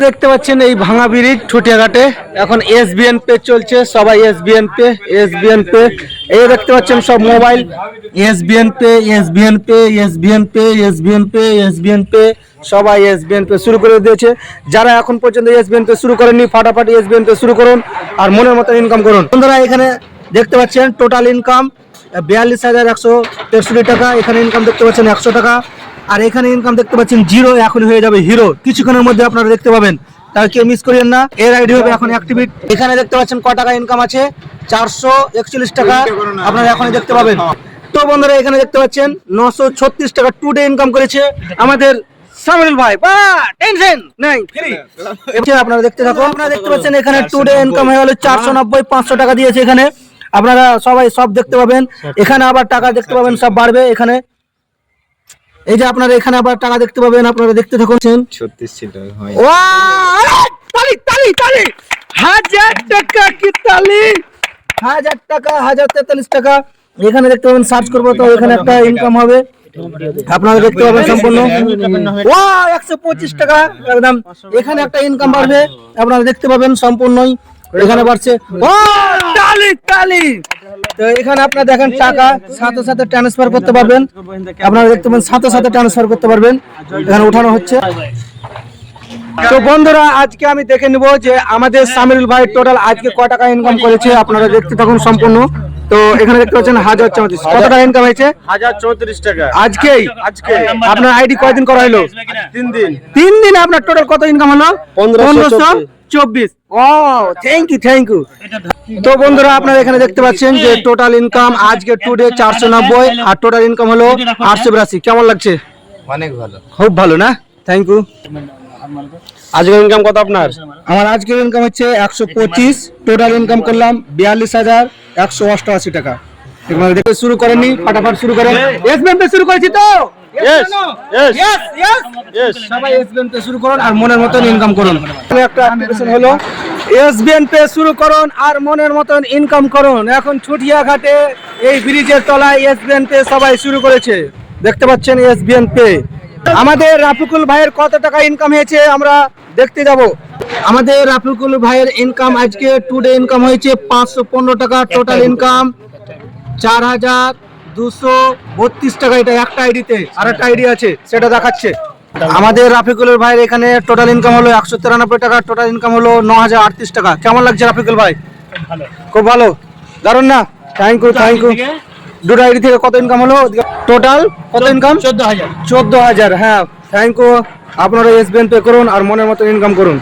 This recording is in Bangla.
দেখতে পাচ্ছেন এই ভাঙা ব্রিজ ঠুটিয়াঘাটে এখন এসবিএন পে চলছে সবাই এসবিএন পে এসবিএন পে এই দেখতে পাচ্ছেন সব mobile SBN pay SBN pay SBN pay SBN pay SBN pay সবাই এসবিএন পে শুরু করে দিয়েছে যারা এখন পর্যন্ত এসবিএন পে শুরু করেননি ফাটাফাটি এসবিএন পে শুরু করুন আর মনের মতো ইনকাম করুন বন্ধুরা এখানে দেখতে পাচ্ছেন টোটাল ইনকাম বিয়াল্লিশ হাজার একশো তেষট্টি টাকা এখানে ইনকাম দেখতে পাচ্ছেন একশো টাকা আর এখানে ইনকাম দেখতে পাচ্ছেন জিরো এখন হয়ে যাবে হিরো কিছুক্ষণের মধ্যে আপনারা দেখতে পাবেন। তাই কেউ মিস করিয়েন না। এর আইডি হবে এখন অ্যাক্টিভিট এখানে দেখতে পাচ্ছেন ক টাকা ইনকাম আছে? চারশো একচল্লিশ টাকা আপনারা এখনই দেখতে পাবেন। তো বন্ধুরা, এখানে দেখতে পাচ্ছেন, নশো ছত্রিশ টাকা টু ডে ইনকাম করেছে আমাদের ভাই। বা আপনারা দেখতে আপনারা দেখতে পাচ্ছেন এখানে টু ডে ইনকাম হয়ে চারশো নব্বই, পাঁচশো টাকা দিয়েছে এখানে। আপনারা সবাই সব দেখতে পাবেন। এখানে আবার টাকা দেখতে পাবেন, সব বাড়বে এখানে। এই যে আপনারা এখানে আবার টাকা দেখতে পাবেন আপনারা দেখতে থাকুন। ছত্রিশ ছিল তালি তালি হাজার টাকা কি তালি? হাজার টাকা হাজার তেতাল্লিশ টাকা। এখানে দেখতে পাবেন সার্চ করব তো এখানে একটা ইনকাম হবে। আপনারা দেখতে পাবেন সম্পূর্ণ। ও একশো পঁচিশ টাকা একদম। এখানে একটা ইনকাম বাড়বে আপনারা দেখতে পাবেন সম্পূর্ণই। এখানে বাড়ছে। ও! তালি তালি! তো এখানে আপনারা দেখেন টাকা সাথে সাথে ট্রান্সফার করতে পারবেন। আপনারা দেখতে পাবেন সাথে সাথে ট্রান্সফার করতে পারবেন। এখানে উঠানো হচ্ছে। তো বন্ধুরা আজকে আমি দেখে নিব যে আমাদের সামিরুল ভাই টোটাল আজকে ক টাকা ইনকাম করেছে আপনারা দেখতে থাকুন সম্পূর্ণ। তো এখানে দেখতে পাচ্ছেন হাজার চৌত্রিশ। কত টাকা ইনকাম হয়েছে? হাজার চৌত্রিশ টাকা। আজকেই? আজকে আপনার আইডি কয়দিন করা হলো? তিন দিন। তিন দিনে আপনার টোটাল কত ইনকাম হলো? পনেরোশো চব্বিশ। ও থ্যাংক ইউ থ্যাংক ইউ তো বন্ধুরা আপনারা এখানে দেখতে পাচ্ছেন যে টোটাল ইনকাম আজকে টুডে চারশো নব্বই আর টোটাল ইনকাম হলো আটশো বিরাশি। কেমন লাগছে? অনেক ভালো। খুব ভালো না? থ্যাংক ইউ আজকের ইনকাম কত আপনার? আমার আজকের ইনকাম হচ্ছে একশো পঁচিশ টোটাল ইনকাম করলাম বিয়াল্লিশ হাজার একশো অষ্টআশি টাকা। দেখে শুরু করেননি ফাটাফাট শুরু করেন। এস শুরু করেছি তো! Yes, yes. Yes, yes. Yes. সবাই এসবিএন পে শুরু করুন আর মনের মতন ইনকাম করুন একটা অ্যাপ্লিকেশন হলো এসবিএন পে শুরু করুন আর মনের মতন ইনকাম করুন এখন ছুটিয়া ঘাটে এই ব্রিজের তলায় এসবিএন পে সবাই শুরু করেছে দেখতে পাচ্ছেন এসবিএন পে আমাদের রাফিকুল ভাইয়ের কত টাকা ইনকাম হয়েছে আমরা দেখতে যাব আমাদের রাফিকুল ভাইয়ের ইনকাম আজকে টুডে ইনকাম হয়েছে পাঁচশো পনেরো টাকা টোটাল ইনকাম চার হাজার দুশো বত্রিশ টাকা এটা একটা আইডিতে আর একটা আইডি আছে সেটা দেখাচ্ছে। আমাদের রাফিকুলের ভাইয়ের এখানে টোটাল ইনকাম হলো একশো তিরানব্বই টাকা টোটাল ইনকাম হলো ন হাজার আটত্রিশ টাকা। কেমন লাগছে রাফিকুল ভাই? খুব ভালো। দারুণ না? থ্যাংক ইউ থ্যাংক ইউ দুটো আইডি থেকে কত ইনকাম হলো? টোটাল কত ইনকাম চোদ্দ হাজার। চোদ্দ হাজার হ্যাঁ। থ্যাংক ইউ আপনারা এসবিএন পে করুন আর মনের মতো ইনকাম করুন।